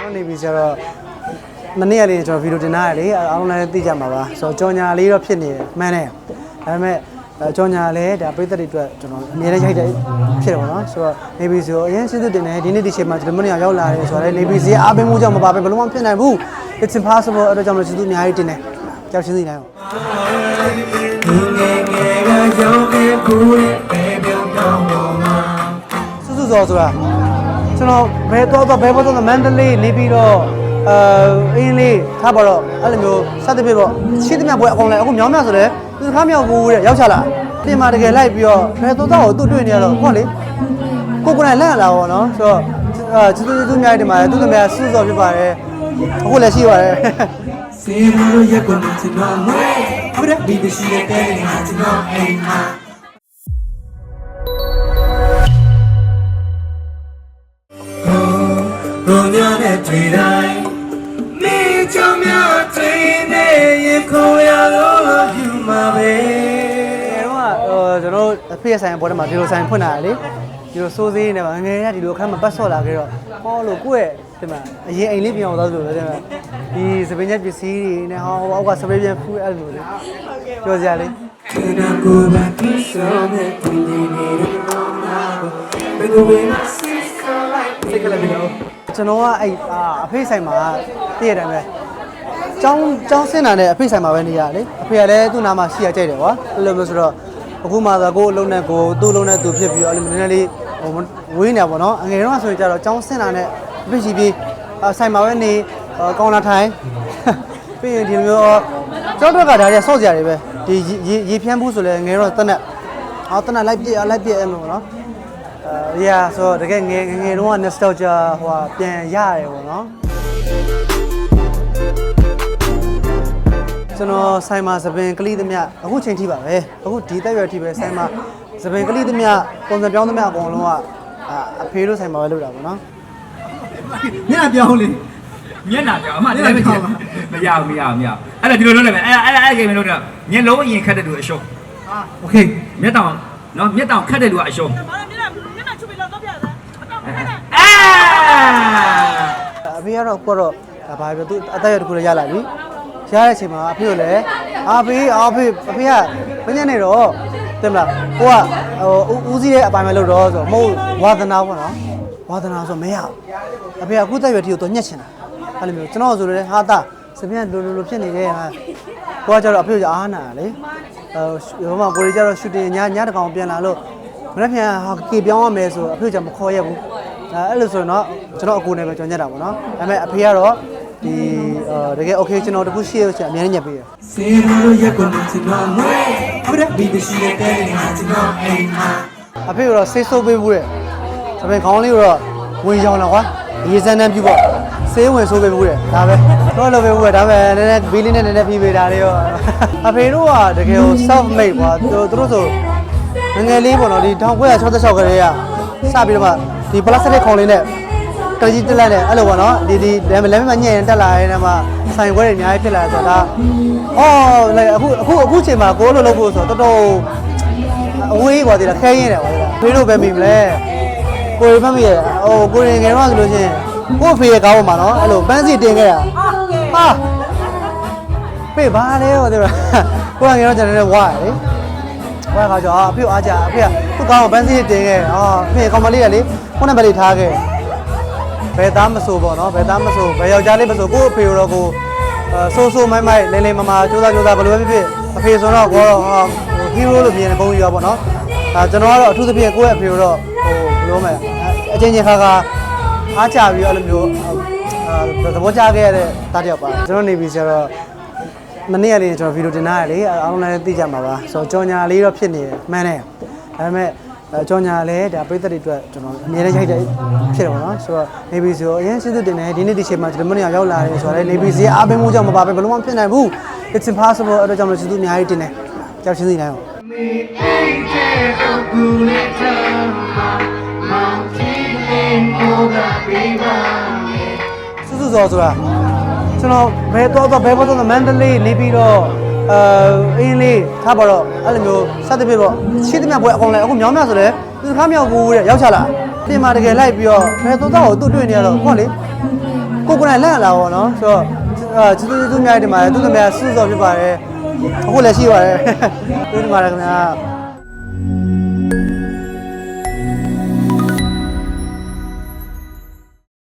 တော့နေပြီဆိုတော့မနေ့ကလေးကျွန်တော်ဗီဒီယိုတင်ထားရလေအားလုံးလည်းသိကြမှာပါဆိုတော့ကြော်ညာလေးတော့ဖြစ်နေတယ်မှန်တယ်ဒါပေမဲ့အဲကြော်ညာလည်းဒါပြည်သက်တွေအတွက်ကျွန်တော်အများနဲ့ရိုက်တယ်ဖြစ်တယ်ပေါ့နော်ဆိုတော့နေပြီဆိုတော့အရင်စဉ်းစားတင်တယ်ဒီနေ့ဒီချိန်မှာကျွန်တော်မနေ့ကရောက်လာတယ်ဆိုတော့လေနေပြီစီအားပေးမှုကြောင့်မပါပဲဘယ်လိုမှဖြစ်နိုင်ဘူး it's impossible အဲ့တော့ကြောင့်လည်းကျေးဇူးအများကြီးတင်တယ် ကြောက်ရှင်းစီနိုင်အောင်စုစုစောဆိုတာကျွန်တော်ဘယ်တော့တော့ဘယ်ဘောတော့မန္တလေးနေပြီးတော့အဲအင်းလေးထားပါတော့အဲ့လိုမျိုးစသဖြင့်ပေါ့ရှိသမျှပွဲအကုန်လိုက်အခုမြောင်းမြောက်ဆိုတယ်သူတစ်ခါမြောက်ဘူးတဲ့ရောက်ချလာပြင်မာတကယ်လိုက်ပြီးတော့ဘယ်တော့တော့သူ့တွေ့နေရတော့ဟုတ်လေကိုကိုယ်နိုင်လက်ရလာပေါ့နော်ဆိုတော့အဲကျေးဇူးကျေးဇူးအများကြီးတင်ပါတယ်သူတို့များစုစုစောဖြစ်ပါတယ်အခုလည်းရှိပါတယ် စေရလို့ရက်ကုန်ချင်တော့မွေးဟုတ်တယ်ဒီတရှိတဲ့တဲ့ငါချင်တော့အိမ်ဟာဘုံညာနဲ့တွေ့တိုင်းမိချောမြတွေ့နေရင်ခေါ်ရလို့ယူမှာပဲအဲတော့ဟိုကျွန်တော်တို့အဖေဆိုင်ဘောထဲမှာဒီလိုဆိုင်ဖွင့်လာတယ်လေ ဒီလိုစိုးသေးနေပါငငယ်ရဒီလိုအခန်းမှာပတ်ဆော့လာခဲ့တော့ဟောလို့ကိုယ့်ရဲ့ဒီမှာအရင်အိမ်လေးပြောင်းသွားလို့လေဒီမှာဒီစပင်းချက်ပစ္စည်းတွေနဲ့ဟောအောက်ကစပင်းပြန်ဖူးအဲ့လိုလေပြောစရာလေးနာကိုဘာကဆိုတဲ့တွေ့နေနေတဲ့နာကိုဘယ်လိုပဲစိတ်ကလိုက်စိတ်ကလေးပြောကျွန်တော်ကအဲ့အာအဖေဆိုင်မှာတည့်ရတယ်ပဲကျောင်းကျောင်းဆင်းတာနဲ့အဖေဆိုင်မှာပဲနေရလေအဖေကလည်းသူ့နာမှာရှိရကြိုက်တယ်ကွာအဲ့လိုမျိုးဆိုတော့အခုမှသာကိုယ်အလုံးနဲ့ကိုယ်သူ့အလုံးနဲ့သူဖြစ်ပြီးတော့အဲ့လိုနည်းနည်းလေး ဟိုဝေးနေပါတော့အငယ်တော့ဆိုရင်ကြတော့ကျောင်းဆင်းတာနဲ့အဖေရှိပြီးအဆိုင်မှာပဲနေကောင်းလာထိုင်ပြီးရင်ဒီလိုမျိုးကျောင်းတော့ကဒါတွေကဆော့စရာတွေပဲဒီရေရေဖြန်းဘူးဆိုလဲငယ်တော့တက်နဲ့အော်တက်နဲ့လိုက်ပြလိုက်ပြအဲ့လိုပေါ့နော်အဲရာဆိုတော့တကယ်ငယ်ငယ်ငယ်တုန်းက nostalgia ဟိုဟာပြန်ရတယ်ပေါ့နော်ကျွန်တော်ဆိုင်မှာသပင်ကလေးသမျှအခုချိန်ထိပါပဲအခုဒီတက်ရွယ်ထိပဲဆိုင်မှာ စပယ်ကလေးသမျှပုံစံပြောင်းသမျှအကုန်လုံးကအဖေလို့ဆိုင်ပါပဲလို့တာပေါ့နော်မျက်နှာပြောင်းလေမျက်နှာပြောင်းအမလည်းမကြည့်မရဘူးမရဘူးမရဘူးအဲ့ဒါဒီလိုလုပ်လိုက်မယ်အဲ့ဒါအဲ့ဒါအဲ့ဒါကိမလုပ်တော့မျက်လုံးအရင်ခတ်တဲ့လူအရှုံးဟာโอเคမျက်တောင်နော်မျက်တောင်ခတ်တဲ့လူကအရှုံးဘာလဲမျက်နှာမျက်နှာချုပ်ပြီးလောက်တော့ပြရတာမတော့ဘူးခက်တာအာအဖေကတော့ကိုတော့ဘာပဲသူအသက်ရတခုလည်းရလာပြီရတဲ့အချိန်မှာအဖေကိုလည်းအဖေအဖေအဖေကဘယ်ညနေတော့ တင်မလားကိုကဟိုဦးစီးတဲ့အပိုင်းပဲလုပ်တော့ဆိုမဟုတ်ဝါသနာပေါ့နော်ဝါသနာဆိုမရဘူးအဖေကအခုတက်ရွယ်တီကိုတော့ညှက်ချင်တာအဲ့လိုမျိုးကျွန်တော်ဆိုလည်းဟာတာစပြန်လိုလိုလိုဖြစ်နေတယ်ဟာကိုကကျတော့အဖေကအားနာလေဟိုဟိုမှာကိုရီကျတော့ရှူတင်ညညတကောင်ပြန်လာလို့မနေ့ပြန်ဟာကေပြောင်းရမယ်ဆိုအဖေကမခေါ်ရဘူးအဲအဲ့လိုဆိုရင်တော့ကျွန်တော်အကိုနဲ့ပဲကြော်ညက်တာပေါ့နော်ဒါပေမဲ့အဖေကတော့ ဒီအာတကယ် okay ကျွန်တော်တခုရှိရဆိုရင်အများကြီးညက်ပေးရစေရလို့ရက်ကုန်ချင်တော့မွေးဟုတ်တယ်ဒီတရှိတဲ့တဲ့ငါချင်တော့အိမ်ဟာအဖေကတော့ဆေးဆိုးပေးဘူးတဲ့ဒါပေမဲ့ခေါင်းလေးကိုတော့ဝင်ရောင်လာကွာရေစမ်းတန်းပြပေါ့ဆေးဝင်ဆိုးပေးဘူးတဲ့ဒါပဲတော့လုပ်ပေးဘူးပဲဒါပေမဲ့နည်းနည်းဘီလင်းနဲ့နည်းနည်းပြီးပေးတာလေးရောအဖေတို့ကတကယ်ကို self made ကွာသူတို့ဆိုငငယ်လေးပေါ့နော်ဒီ1966ခရေကစပြီးတော့မှဒီ plastic ခေါင်းလေးနဲ့ ကကြီးတက်လိုက်တယ်အဲ့လိုပေါ့နော်ဒီဒီလမ်းလမ်းမှာညံ့ရင်တက်လာတဲ့နေရာမှာဆိုင်ခွဲတွေအများကြီးဖြစ်လာတယ်ဆိုတော့ဒါအော်လေအခုအခုအခုချိန်မှာကိုယ်လိုလုပ်ဖို့ဆိုတော့တော်တော်အဝေးပါသေးလားခဲရင်တယ်ပါသေးလားဖေးလို့ပဲမိမလဲကိုရီဖတ်မိရဟိုကိုရီငယ်တော့ဆိုလို့ရှိရင်ကို့ဖေးရဲ့ကောင်းပါမှာနော်အဲ့လိုပန်းစီတင်ခဲ့တာဟာဖေးပါလေဟောတဲ့ကိုကငယ်တော့ကျွန်တော်လည်းဝါရလေဝါခါကျတော့အဖေအားကြအဖေကသူ့ကောင်းပန်းစီတင်ခဲ့အော်ဖေးကောင်မလေးကလေခုနကလေးထားခဲ့ ဘယ်သားမဆိုပေါ့နော်ဘယ်သားမဆိုဘယ်ယောက်ျားလေးမဆိုကိုယ့်အဖေရောကိုအဲဆိုးဆိုးမိုင်းမိုင်းလိမ့်လိမ့်မမာကြိုးစားကြိုးစားဘယ်လိုပဲဖြစ်ဖြစ်အဖေဆိုတော့ကိုတော့ဟာဟိုဟီးရိုးလို့မြင်တဲ့ပုံကြီးရောပေါ့နော်အဲကျွန်တော်ကတော့အထူးသဖြင့်ကိုယ့်ရဲ့အဖေတော့ဟိုဘယ်လိုမလဲအချင်းချင်းခါခါအားကြပြီးတော့အဲ့လိုမျိုးအဲသဘောကျခဲ့ရတဲ့တားတယောက်ပါကျွန်တော်နေပြီဆိုတော့မနေ့ကလေးကျွန်တော်ဗီဒီယိုတင်ထားရလေအားလုံးလည်းသိကြမှာပါဆိုတော့ကြော်ညာလေးတော့ဖြစ်နေတယ်မှန်တယ်ဒါပေမဲ့ အဲကြော်ညာလည်းဒါပြည်သက်တွေအတွက်ကျွန်တော်အမြဲတမ်းရိုက်တယ်ဖြစ်တယ်ပေါ့နော်ဆိုတော့နေပြီဆိုတော့အရင်စစ်စစ်တင်တယ်ဒီနေ့ဒီချိန်မှာကျွန်တော်မနေ့ကရောက်လာတယ်ဆိုတော့လေနေပြီစီအားပေးမှုကြောင့်မပါပဲဘယ်လိုမှဖြစ်နိုင်ဘူး it's impossible အဲ့တော့ကြောင့်လည်းစစ်သူအများကြီးတင်တယ်ကြောက်ချင်းစီနိုင်အောင်စုစုစောဆိုတာကျွန်တော်ဘယ်တော့တော့ဘယ်ဘောတော့မန္တလေးနေပြီးတော့ အင်းလေးထားပါတော့အဲ့လိုမျိုးစသဖြင့်ပေါ့ရှိသမျှပွဲအကုန်လိုက်အခုမြောင်းမြဆိုလဲသူတစ်ခါမြောက်ဘူးတဲ့ရောက်ချလာပြင်မာတကယ်လိုက်ပြီးတော့ဘယ်သုံးသားကိုသူ့တွေ့နေရတော့ဟုတ်လေကိုကိုနိုင်လက်လာပါတော့ဆိုတော့အာကျေးဇူးကျေးဇူးများတင်ပါတယ်သူတို့များစုစော်ဖြစ်ပါတယ်အခုလည်းရှိပါတယ်တွေ့နေပါတယ်ခင်ဗျာ